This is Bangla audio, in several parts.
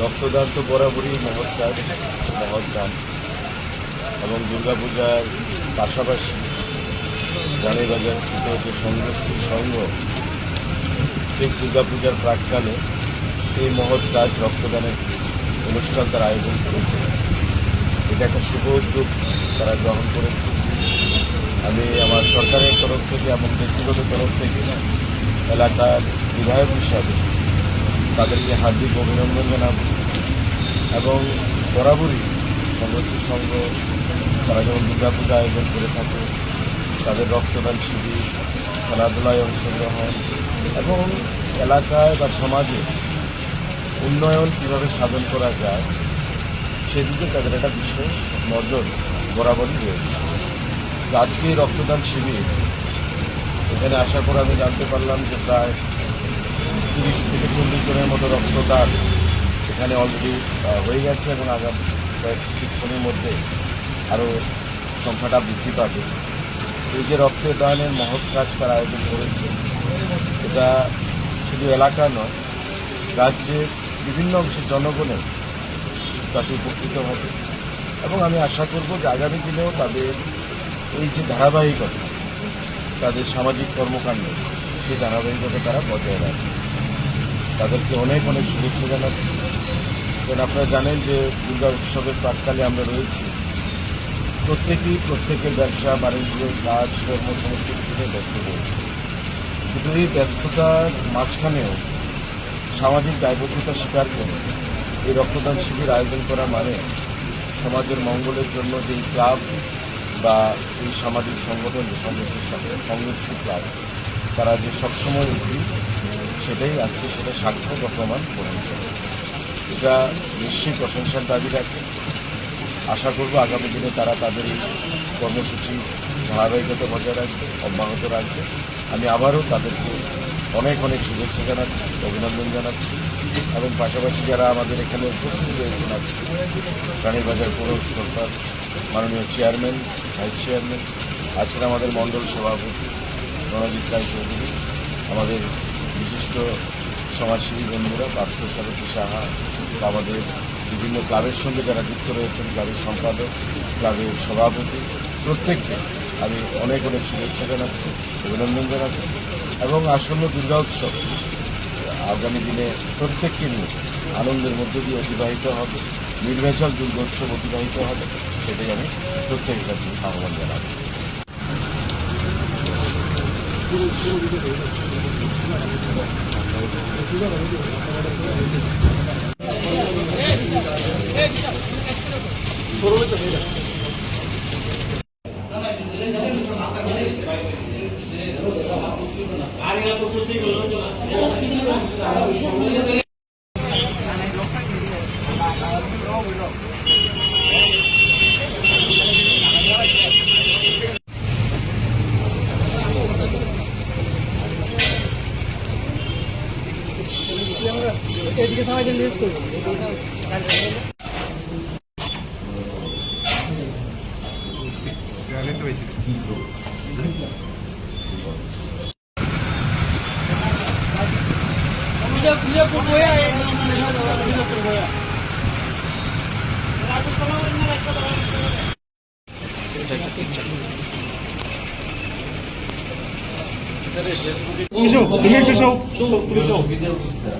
রক্তদান তো বরাবরই মহৎ কাজ মহৎ দান এবং দুর্গাপূজার পাশাপাশি রানীবাজার স্থিত যে সংঘশ্রী সংঘ ঠিক দুর্গাপূজার প্রাককালে এই মহৎ কাজ রক্তদানের অনুষ্ঠান তারা আয়োজন করেছে। এটা একটা শুভ উদ্যোগ তারা গ্রহণ করেছে। আমি আমার সরকারের তরফ থেকে এবং ব্যক্তিগত তরফ থেকে এলাকার বিধায়ক হিসাবে তাদেরকে হার্দিক অভিনন্দন জানাব এবং বরাবরই সংঘর্ষী সংঘ, তারা যেমন দুর্গাপূজা আয়োজন করে থাকে, তাদের রক্তদান শিবির, খেলাধুলায় অংশগ্রহণ এবং এলাকায় বা সমাজে উন্নয়ন কীভাবে সাধন করা যায়, সেদিকে তাদের একটা বিশেষ নজর বরাবরই রয়েছে। আজকে রক্তদান শিবির। এখানে আসার পর আমি জানতে পারলাম যে প্রায় তিরিশ থেকে চল্লিশ জনের মতো রক্তদান এখানে অলরেডি হয়ে গেছে এবং আগামী কয়েক মধ্যে আরও সংখ্যাটা বৃদ্ধি পাবে। এই যে রক্তদানের মহৎ কাজ তারা আয়োজন করেছে, এটা শুধু এলাকা নয়, রাজ্যের বিভিন্ন অংশের জনগণের তাতে উপকৃত হবে। এবং আমি আশা করব যে আগামী দিনেও তাদের এই যে ধারাবাহিকতা, তাদের সামাজিক কর্মকাণ্ড, সেই ধারাবাহিকতা তারা বজায় রাখে। তাদেরকে অনেক অনেক শুভেচ্ছা জানাচ্ছি। কারণ আপনারা জানেন যে দুর্গা উৎসবের প্রাককালে আমরা রয়েছি। প্রত্যেকেই প্রত্যেকের ব্যবসা, বাণিজ্য, কাজ, কর্ম সমস্ত কিছু ব্যস্ত রয়েছে। কিন্তু এই ব্যস্ততার মাঝখানেও সামাজিক দায়বদ্ধতা স্বীকার করে এই রক্তদান শিবির আয়োজন করা মানে সমাজের মঙ্গলের জন্য যে ক্লাব বা এই সামাজিক সংগঠন যে সংগঠনের সাথে সংশ্রী ক্লাব, তারা যে সবসময় উঠি সেটাই আজকে সেটা সাক্ষ্য বা প্রমাণ করে। এটা নিশ্চয়ই প্রশংসার দাবি রাখে। আশা করব আগামী দিনে তারা তাদের এই কর্মসূচি ধারাবাহিকতা বজায় রাখবে, অব্যাহত রাখবে। আমি আবারও তাদেরকে অনেক অনেক শুভেচ্ছা জানাচ্ছি, অভিনন্দন জানাচ্ছি এবং পাশাপাশি যারা আমাদের এখানে উপস্থিত রয়েছেন আজকে, রানীবাজার পৌর সরকার মাননীয় চেয়ারম্যান, ভাইস চেয়ারম্যান, আছেন আমাদের মণ্ডল সভাপতি রণজিৎ রায় চৌধুরী, আমাদের বিশিষ্ট সমাজসেবী বন্ধুরা পার্থ সারথী সাহা, আমাদের বিভিন্ন ক্লাবের সঙ্গে যারা যুক্ত রয়েছেন, ক্লাবের সম্পাদক, ক্লাবের সভাপতি, প্রত্যেককে আমি অনেক অনেক শুভেচ্ছা জানাচ্ছি, অভিনন্দন জানাচ্ছি এবং আসন্ন দুর্গা উৎসব আগামী দিনে প্রত্যেককে নিয়ে আনন্দের মধ্য দিয়ে অতিবাহিত হবে, নির্ভেজাল দুর্গোৎসব অতিবাহিত হবে। সেটাই আমি প্রত্যেকের কাছে আহ্বান জানাব এদিকে 쇼, 쇼, 쇼, 쇼.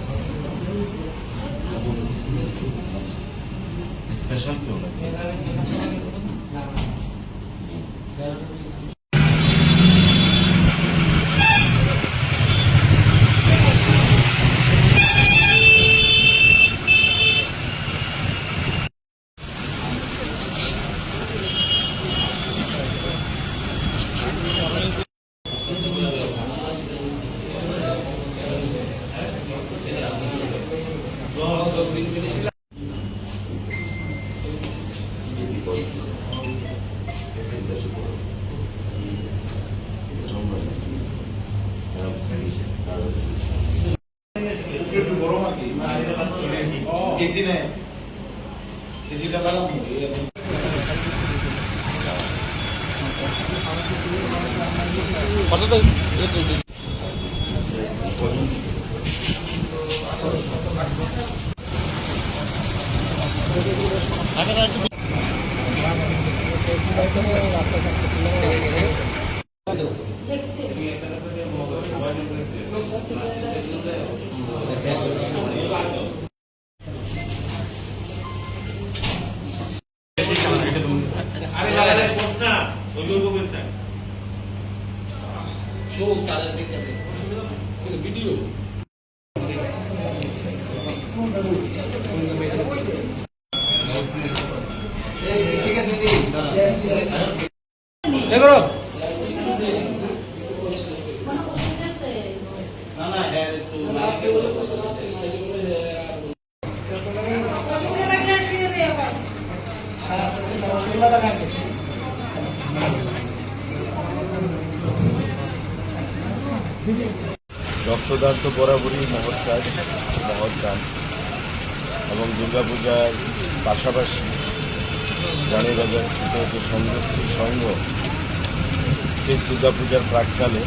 আরে রক্তদান তো বরাবরই মহৎ কাজ, মহৎ দান। এবং দুর্গাপূজার পাশাপাশি রানীবাজার স্থিত যে সংঘশ্রী সংঘ দুর্গাপূজার প্রাককালে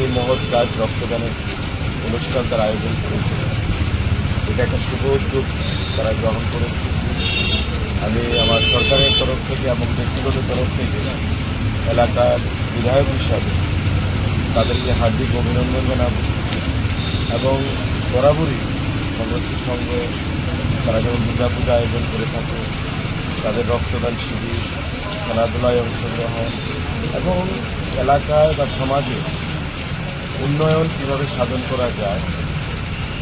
এই মহৎ কাজ রক্তদানের অনুষ্ঠান তার আয়োজন করেছে। এটা একটা শুভ উদ্যোগ তারা গ্রহণ করেছে। আমি আমার সরকারের তরফ থেকে এবং ব্যক্তিগত তরফ থেকে এলাকার বিধায়ক হিসাবে তাদেরকে হার্দিক অভিনন্দন জানাব। এবং বরাবরই সংঘর্ষ সঙ্গে তারা যখন দুর্গাপূজা আয়োজন করে থাকে, তাদের রক্তদান শিবির, খেলাধুলায় অংশগ্রহণ এবং এলাকায় বা সমাজে উন্নয়ন কীভাবে সাধন করা যায়,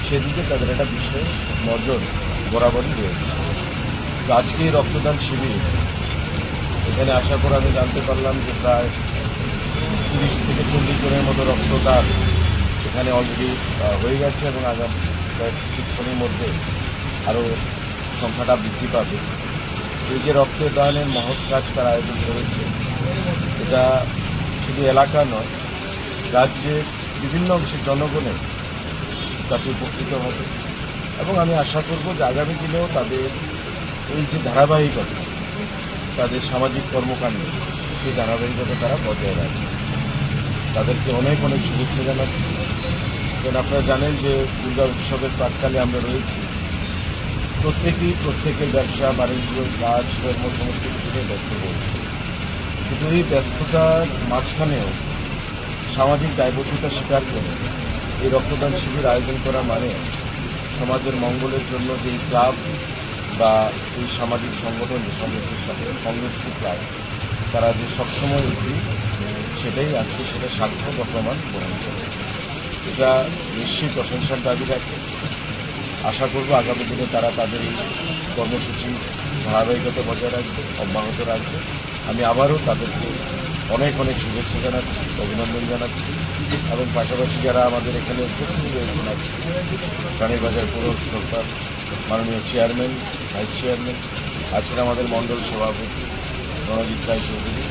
সেদিকে তাদের একটা বিশেষ নজর বরাবরই রয়েছে। আজকে রক্তদান শিবির, এখানে আশা পর আমি জানতে পারলাম যে প্রায় তিরিশ থেকে চল্লিশ জনের মতো রক্তদান এখানে অলরেডি হয়ে গেছে এবং আগাম কিছুক্ষণের মধ্যে আরও সংখ্যাটা বৃদ্ধি পাবে। এই যে রক্তদানের মহৎ কাজ তারা আয়োজন করেছে, এটা শুধু এলাকা নয়, রাজ্যের বিভিন্ন অংশের জনগণে তাতে উপকৃত হবে এবং আমি আশা করব যে আগামী দিনেও তাদের এই যে ধারাবাহিকতা, তাদের সামাজিক কর্মকাণ্ড, সেই ধারাবাহিকতা তারা বজায় রাখবে। তাদেরকে অনেক অনেক শুভেচ্ছা জানাচ্ছি। কারণ আপনারা জানেন যে দুর্গা উৎসবের প্রাককালে আমরা রয়েছি। প্রত্যেকেই প্রত্যেকের ব্যবসা, বাণিজ্য, কাজ, কর্ম সমস্ত কিছুতে ব্যস্ত রয়েছে। কিন্তু এই ব্যস্ততার মাঝখানেও সামাজিক দায়বদ্ধতা স্বীকার করে এই রক্তদান শিবির আয়োজন করা মানে সমাজের মঙ্গলের জন্য যে ক্লাব বা এই সামাজিক সংগঠন, যে সংগঠনের সাথে কংগ্রেসী ক্লাব, তারা যে সবসময় উঠি সেটাই আজকে সেটা সাক্ষ্য বা প্রমাণ গ্রহণ করে এটা নিশ্চয়ই প্রশংসার দাবি রাখে। আশা করব আগামী দিনে তারা তাদের এই কর্মসূচি ধারাবাহিকতা বজায় রাখবে, অব্যাহত রাখবে। আমি আবারও তাদেরকে অনেক অনেক শুভেচ্ছা জানাচ্ছি, অভিনন্দন জানাচ্ছি এবং পাশাপাশি যারা আমাদের এখানে উপস্থিত রয়েছেন রানীবাজার পৌর সরকার মাননীয় চেয়ারম্যান, ভাইস চেয়ারম্যান, আছেন আমাদের মণ্ডল সভাপতি রণজিৎ রায় চৌধুরী,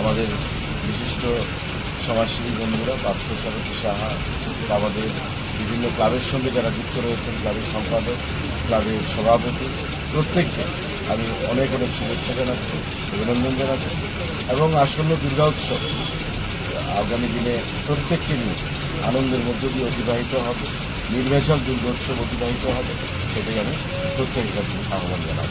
আমাদের বিশিষ্ট সমাজসেবী বন্ধুরা, পার্থ সারথী সাহা, আমাদের বিভিন্ন ক্লাবের সঙ্গে যারা যুক্ত রয়েছেন, ক্লাবের সম্পাদক, ক্লাবের সভাপতি, প্রত্যেককে আমি অনেক অনেক শুভেচ্ছা জানাচ্ছি, অভিনন্দন জানাচ্ছি এবং আসন্ন দুর্গা উৎসব আগামী দিনে প্রত্যেককে নিয়ে আনন্দের মধ্য দিয়ে অতিবাহিত হবে নির্বাচন দুর্গোৎসব অতিবাহিত হবে, সেটাই আমি প্রত্যেকের কাছে আহ্বান জানাব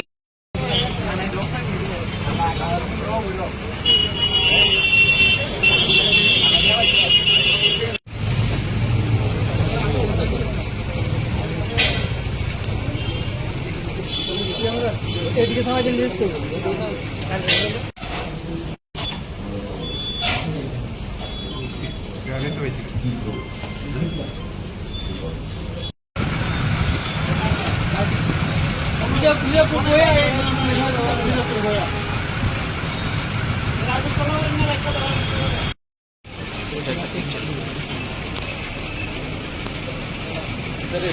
এদিকে সবাই নিউজ করবো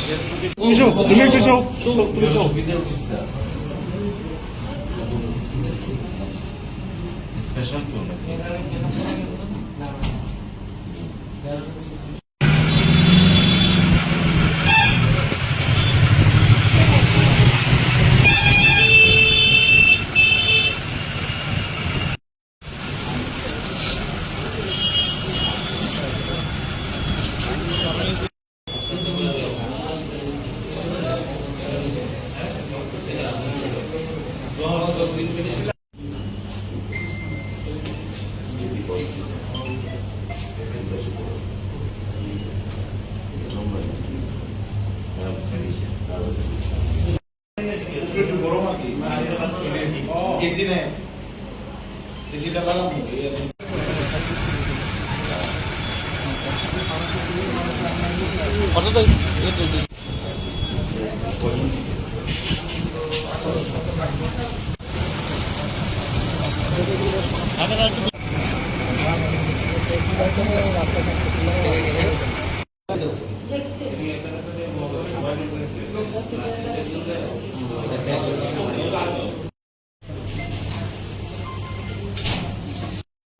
ফেসবুকে তুমি শো তুমি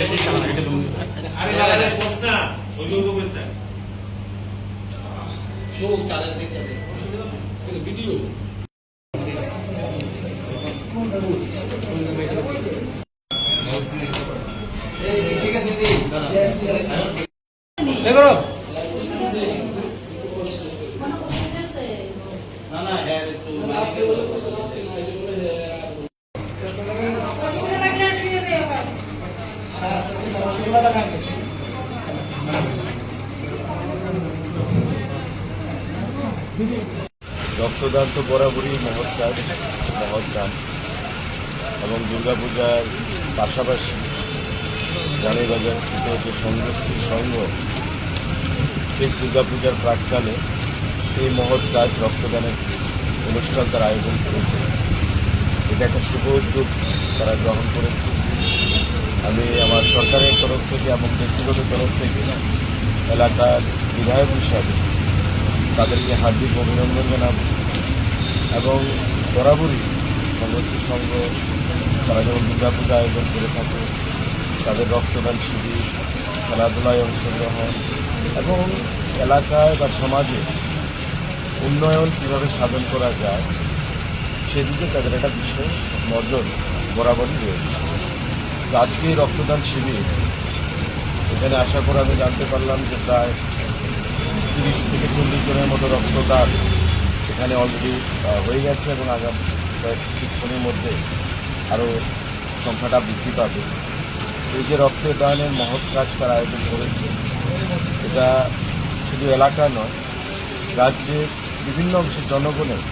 আরে লাগালে শোস না সহ্য করবে না শো সারা দেখতে দে কিন্তু ভিডিও না না হ্যাঁ একটু মালিকের বলে বসে আছে। অসুবিধাটা কাকে রক্তদান তো বরাবরই মহৎ কাজ মহৎ দান এবং দুর্গাপূজার পাশাপাশি রানীবাজার স্থিত যে সংঘশ্রী সংঘ। ঠিক দুর্গাপূজার প্রাককালে এই মহৎ কাজ রক্তদানের অনুষ্ঠান তারা আয়োজন করেছে। এটা একটা শুভ উদ্যোগ তারা গ্রহণ করেছে। আমি আমার সরকারের তরফ থেকে এবং ব্যক্তিগত তরফ থেকে এলাকার বিধায়ক হিসাবে তাদেরকে হার্দিক অভিনন্দন জানাব। এবং বরাবরই সংঘশ্রী সংঘ, তারা যেমন দুর্গাপূজা আয়োজন করে থাকে, তাদের রক্তদান শিবির, খেলাধুলায় অংশগ্রহণ এবং এলাকায় বা সমাজে উন্নয়ন কীভাবে সাধন করা যায়, সেদিকে তাদের একটা বিশেষ নজর বরাবরই রয়েছে। আজকে রক্তদান শিবির, এখানে আশা করে আমি জানতে পারলাম যে প্রায় তিরিশ থেকে চল্লিশ জনের মতো রক্তদান এখানে অলরেডি হয়ে গেছে এবং আগামী, কয়েক কিছুক্ষণের মধ্যে আরও সংখ্যাটা বৃদ্ধি পাবে। এই যে রক্তদানের মহৎ কাজ তারা আয়োজন করেছে, এটা শুধু এলাকা নয়, রাজ্যের বিভিন্ন অংশের জনগণের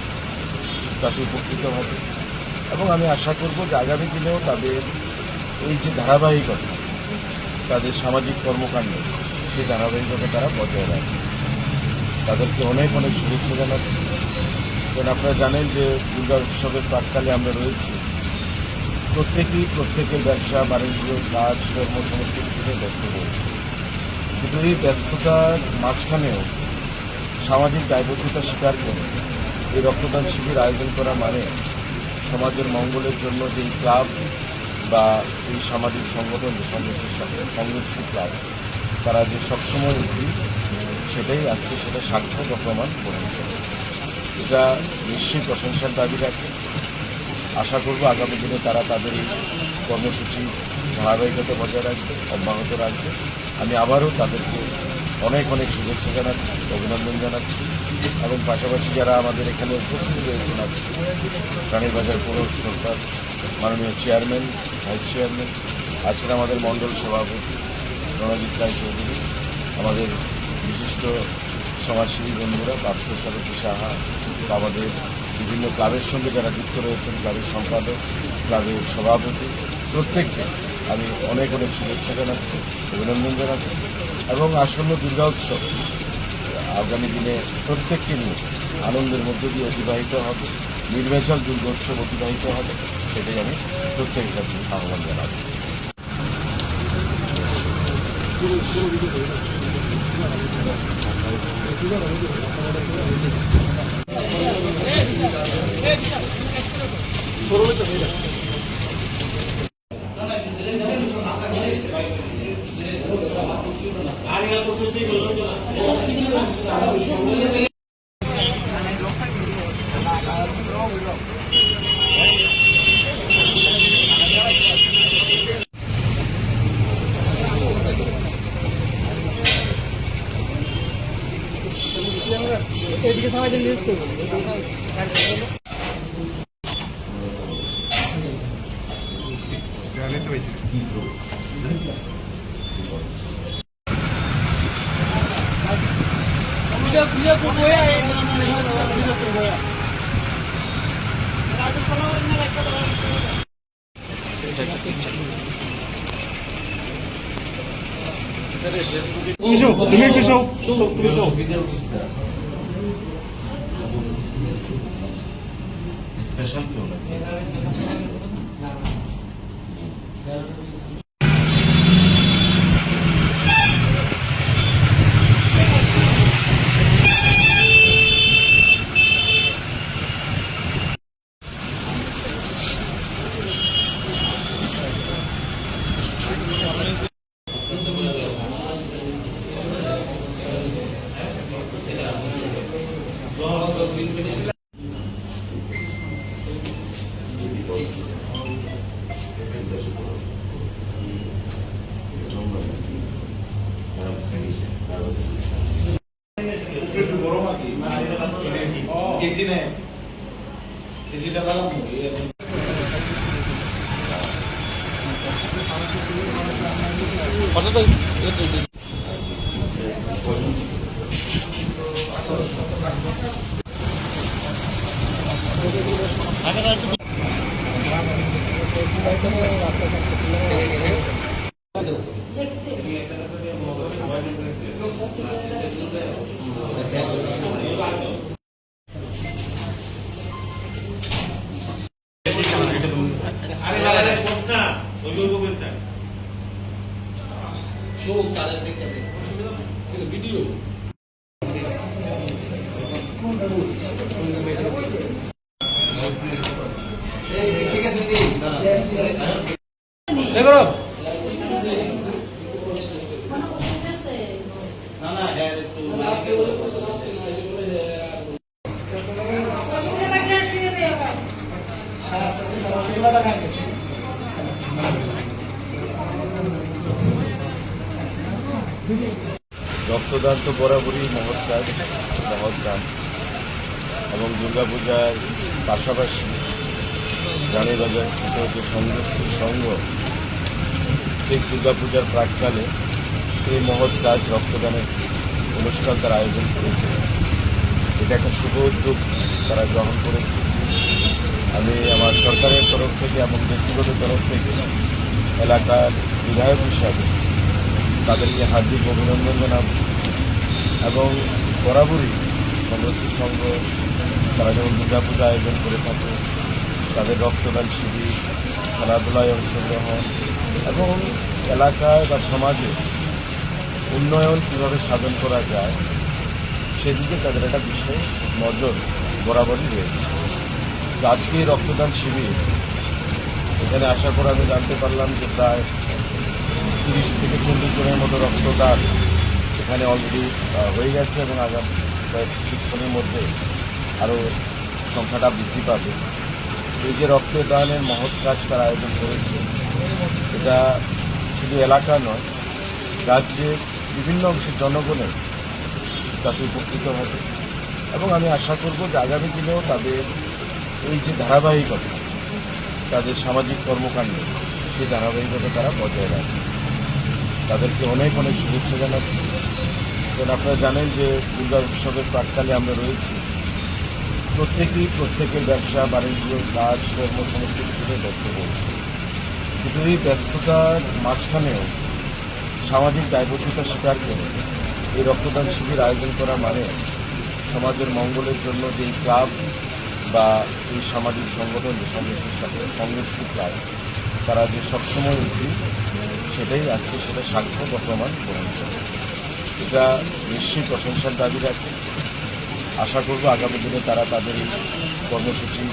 তাতে উপকৃত হবে। এবং আমি আশা করব যে আগামী দিনেও তাদের এই যে ধারাবাহিকতা, তাদের সামাজিক কর্মকাণ্ড, সেই ধারাবাহিকতা তারা বজায় রাখবে। তাদেরকে অনেক অনেক শুভেচ্ছা জানাচ্ছি। কারণ আপনারা জানেন যে দুর্গা উৎসবের প্রাককালে আমরা রয়েছি। প্রত্যেকেই প্রত্যেকের ব্যবসা, বাণিজ্য, কাজ, কর্ম সমস্ত কিছু নিয়ে ব্যস্ত রয়েছে। কিন্তু এই ব্যস্ততার মাঝখানেও সামাজিক দায়বদ্ধতা স্বীকার করে এই রক্তদান শিবির আয়োজন করা মানে সমাজের মঙ্গলের জন্য যে ক্লাব বা এই সামাজিক সংগঠন, যে সংঘর্ষের সাথে সংঘর্ষী ক্লাব, তারা যে সবসময় উঠি সেটাই আজকে সেটা বা প্রমাণ করে এটা নিশ্চয়ই প্রশংসার দাবি রাখে। আশা করব আগামী দিনে তারা তাদের এই কর্মসূচি ধারাবাহিকতা বজায় রাখবে, অব্যাহত রাখবে। আমি আবারও তাদেরকে অনেক অনেক শুভেচ্ছা জানাচ্ছি, অভিনন্দন জানাচ্ছি এবং পাশাপাশি যারা আমাদের এখানে উপস্থিত রয়েছেন আজকে রানীবাজার পৌর সরকার মাননীয় চেয়ারম্যান, ভাইস চেয়ারম্যান, আছেন আমাদের মণ্ডল সভাপতি রণজিৎ রায় চৌধুরী, আমাদের বিশিষ্ট সমাজসেবী বন্ধুরা পার্থ সারথী সাহা আমাদের বিভিন্ন ক্লাবের সঙ্গে যারা যুক্ত রয়েছেন, ক্লাবের সম্পাদক, ক্লাবের সভাপতি, প্রত্যেককে আমি অনেক অনেক শুভেচ্ছা জানাচ্ছি, অভিনন্দন জানাচ্ছি এবং আসন্ন দুর্গা উৎসব আগামী দিনে প্রত্যেককে নিয়ে আনন্দের মধ্য দিয়ে অতিবাহিত হবে নির্বাচন দুর্গা উৎসব অতিবাহিত হবে, সেটাই আমি প্রত্যেকের কাছে আহ্বান জানাব। এদিকে तुझ्या तुझ्या गोया आहे तुझ्या गोया Show, show, show, show, special क्यों लगे किसी ने किसी ने गलत नहीं है मतलब तो ये तो ভিডিও বরাবরই মহৎ কাজ মহৎ গান এবং দুর্গাপূজার পাশাপাশি রানীবাজার স্থিত যে সংঘশ্রী সংঘ ঠিক দুর্গাপূজার প্রাককালে এই মহৎ কাজ রক্তদানের অনুষ্ঠান তারা আয়োজন করেছে। এটা একটা শুভ উদ্যোগ তারা গ্রহণ করেছে। আমি আমার সরকারের তরফ থেকে এবং ব্যক্তিগত তরফ থেকে এলাকার বিধায়ক হিসাবে তাদেরকে হার্দিক অভিনন্দন জানাব। এবং বরাবরই সংঘর্ষী সংঘ, তারা যেমন দুর্গাপূজা আয়োজন করে থাকে, তাদের রক্তদান শিবির, খেলাধুলায় অংশগ্রহণ এবং এলাকায় বা সমাজে উন্নয়ন কীভাবে সাধন করা যায়, সেদিকে তাদের একটা বিশেষ নজর বরাবরই রয়েছে। আজকে রক্তদান শিবির, এখানে আসার পর আমি জানতে পারলাম যে প্রায় তিরিশ থেকে চল্লিশ জনের মতো রক্তদান এখানে অলরেডি হয়ে গেছে এবং আগামী কিছুক্ষণের মধ্যে আরও সংখ্যাটা বৃদ্ধি পাবে। এই যে রক্তদানের মহৎ কাজ তারা আয়োজন করেছে, এটা শুধু এলাকা নয়, রাজ্যের বিভিন্ন অংশের জনগণের তাতে উপকৃত হবে। এবং আমি আশা করব যে আগামী দিনেও তাদের এই যে ধারাবাহিকতা, তাদের সামাজিক কর্মকাণ্ডে, সেই ধারাবাহিকতা তারা বজায় রাখবে। তাদেরকে অনেক অনেক শুভেচ্ছা জানাচ্ছি। কারণ আপনারা জানেন যে দুর্গা উৎসবের প্রাককালে আমরা রয়েছি। প্রত্যেকেই প্রত্যেকের ব্যবসা, বাণিজ্য, কাজ, কর্ম সমস্ত কিছুতে ব্যস্ত রয়েছে। কিন্তু এই ব্যস্ততার মাঝখানেও সামাজিক দায়বদ্ধতা স্বীকার করে এই রক্তদান শিবির আয়োজন করা মানে সমাজের মঙ্গলের জন্য যে ক্লাব বা এই সামাজিক সংগঠন, যে সংগঠনের সাথে সংঘর্ষী ক্লাব, তারা যে সবসময় উঠি সেটাই আজকে সেটা সাক্ষ্য বা প্রমাণ করে। এটা নিশ্চয়ই প্রশংসার দাবি রাখে। আশা করব আগামী দিনে তারা তাদের এই কর্মসূচি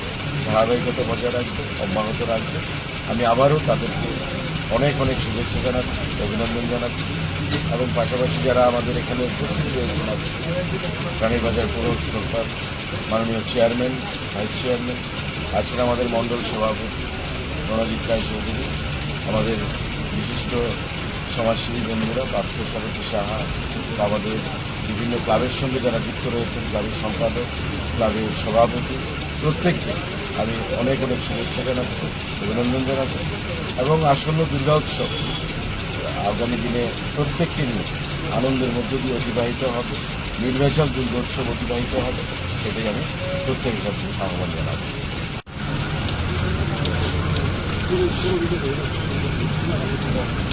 ধারাবাহিকতা বজায় রাখবে, অব্যাহত রাখবে। আমি আবারও তাদেরকে অনেক অনেক শুভেচ্ছা জানাচ্ছি, অভিনন্দন জানাচ্ছি এবং পাশাপাশি যারা আমাদের এখানে উপস্থিত রয়েছেন রানীবাজার পৌর সরকার মাননীয় চেয়ারম্যান, ভাইস চেয়ারম্যান, আছেন আমাদের মণ্ডল সভাপতি রণজিৎ রায় চৌধুরী, আমাদের বিশিষ্ট সমাজসেবী বন্ধুরা পার্থ সারথী সাহা, আমাদের বিভিন্ন ক্লাবের সঙ্গে যারা যুক্ত রয়েছেন, ক্লাবের সম্পাদক, ক্লাবের সভাপতি, প্রত্যেককে আমি অনেক অনেক শুভেচ্ছা জানাচ্ছি, অভিনন্দন জানাচ্ছি এবং আসন্ন দুর্গা উৎসব আগামী দিনে প্রত্যেককে নিয়ে আনন্দের মধ্য দিয়ে অতিবাহিত হবে নির্বাচন দুর্গোৎসব অতিবাহিত হবে, সেটাই আমি প্রত্যেকের কাছে আহ্বান জানাব আরে এত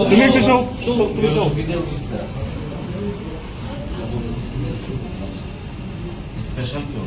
তুমি একটু সব তুমি সব স্পেশাল কেউ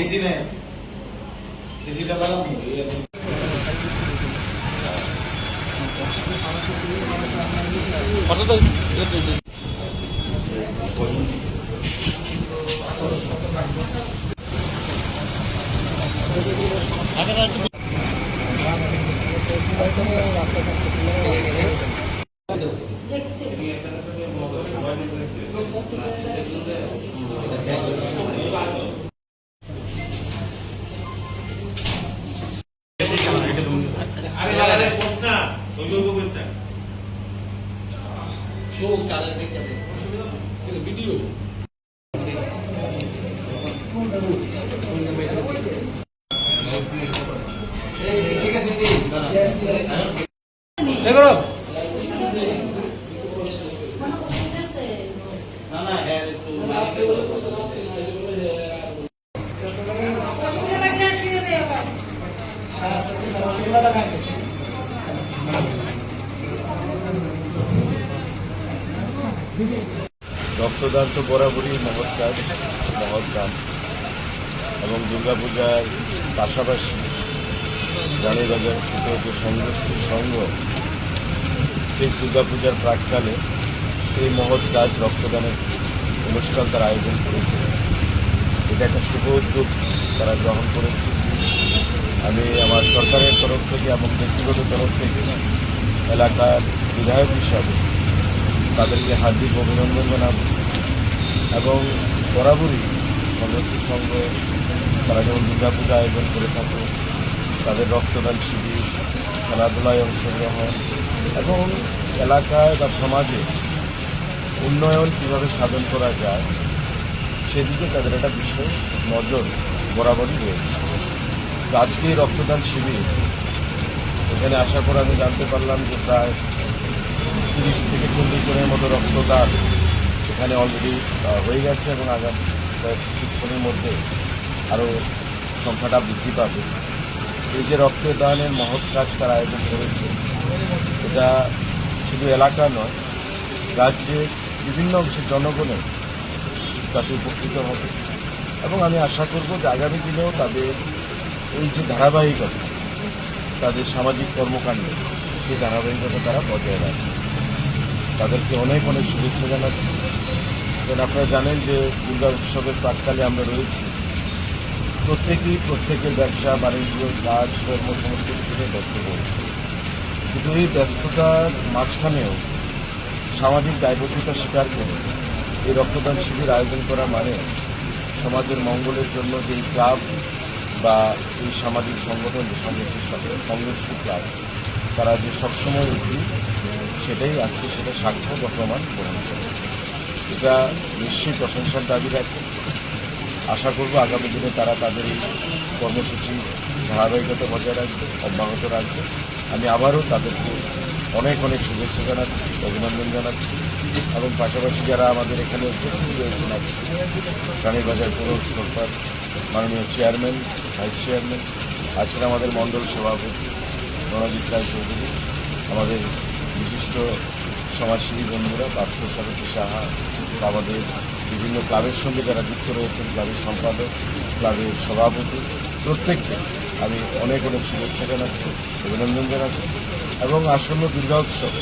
এসি নেই এসিটা তো আরে দেখো। রক্তদান তো বরাবরই মহৎ কাজ মহৎ দান। এবং দুর্গাপূজার পাশাপাশি রানীবাজার স্থিত যে সংঘশ্রী সংঘ ঠিক দুর্গাপূজার প্রাককালে এই মহৎ কাজ রক্তদানের অনুষ্ঠান তারা আয়োজন করেছে। এটা একটা শুভ উদ্যোগ তারা গ্রহণ করেছে। আমি আমার সরকারের তরফ থেকে এবং ব্যক্তিগত তরফ থেকে এলাকার বিধায়ক হিসাবে তাদেরকে হার্দিক অভিনন্দন জানাব এবং বরাবরই সদস্য সঙ্গে তারা যেমন দুর্গাপূজা আয়োজন করে থাকে, তাদের রক্তদান শিবির, খেলাধুলায় অংশগ্রহণ এবং এলাকায় বা সমাজে উন্নয়ন কীভাবে সাধন করা যায়, সেদিকে তাদের একটা বিশেষ নজর বরাবরই রয়েছে। আজকে রক্তদান শিবির, এখানে আশা করে আমি জানতে পারলাম যে প্রায় তিরিশ থেকে চল্লিশ জনের মতো রক্তদান এখানে অলরেডি হয়ে গেছে এবং আগামী কিছুক্ষণের মধ্যে আরও সংখ্যাটা বৃদ্ধি পাবে। এই যে রক্তদানের মহৎ কাজ তারা আয়োজন করেছে এটা শুধু এলাকা নয়, রাজ্যের বিভিন্ন অংশের জনগণের তাতে উপকৃত হবে। এবং আমি আশা করব যে আগামী দিনেও তাদের এই যে ধারাবাহিকতা, তাদের সামাজিক কর্মকাণ্ডে, সেই ধারাবাহিকতা তারা বজায় রাখবে। তাদেরকে অনেক অনেক শুভেচ্ছা জানাচ্ছি। কারণ আপনারা জানেন যে দুর্গা উৎসবের প্রাককালে আমরা রয়েছি। প্রত্যেকেই প্রত্যেকের ব্যবসা, বাণিজ্য, কাজ, কর্ম, সমস্ত কিছুতে ব্যস্ত রয়েছে। কিন্তু এই ব্যস্ততার মাঝখানেও সামাজিক দায়বদ্ধতা স্বীকার করে এই রক্তদান শিবির আয়োজন করা মানে সমাজের মঙ্গলের জন্য যে এই ক্লাব বা এই সামাজিক সংগঠন, যে সংগ্রেসী ক্লাব, তারা যে সবসময় উঠি সেটাই আজকে সেটা সাক্ষ্য বা প্রমাণ গ্রহণ করে। এটা নিশ্চয়ই প্রশংসার দাবি রাখে। আশা করব আগামী দিনে তারা তাদের এই কর্মসূচি ধারাবাহিকতা বজায় রাখবে, অব্যাহত রাখবে। আমি আবারও তাদেরকে অনেক অনেক শুভেচ্ছা জানাচ্ছি, অভিনন্দন জানাচ্ছি এবং পাশাপাশি যারা আমাদের এখানে উপস্থিত রয়েছেন আজকে রানীবাজার পৌর সরকার মাননীয় চেয়ারম্যান, ভাইস চেয়ারম্যান, আছেন আমাদের মণ্ডল সভাপতি রণজিৎ রায় চৌধুরী, আমাদের বিশিষ্ট সমাজসেবী বন্ধুরা, পার্থ সারথী সাহা, আমাদের বিভিন্ন ক্লাবের সঙ্গে যারা যুক্ত রয়েছেন, ক্লাবের সম্পাদক, ক্লাবের সভাপতি, প্রত্যেককে আমি অনেক অনেক শুভেচ্ছা জানাচ্ছি অভিনন্দন জানাচ্ছি এবং আসন্ন দুর্গা উৎসব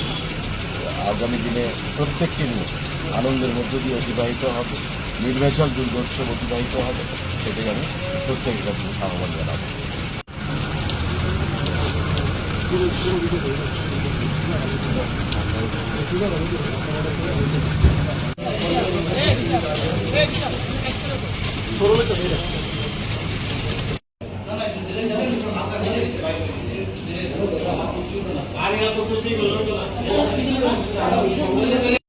আগামী দিনে প্রত্যেককে নিয়ে আনন্দের মধ্য দিয়ে অতিবাহিত হবে নির্বাচন দুর্গা উৎসব অতিবাহিত হবে সেটাই আমি প্রত্যেকের কাছে আহ্বান জানাব এদিকে সবাই দিন ইউজ করব তুমি শো তুমি একটু শো তুমি শো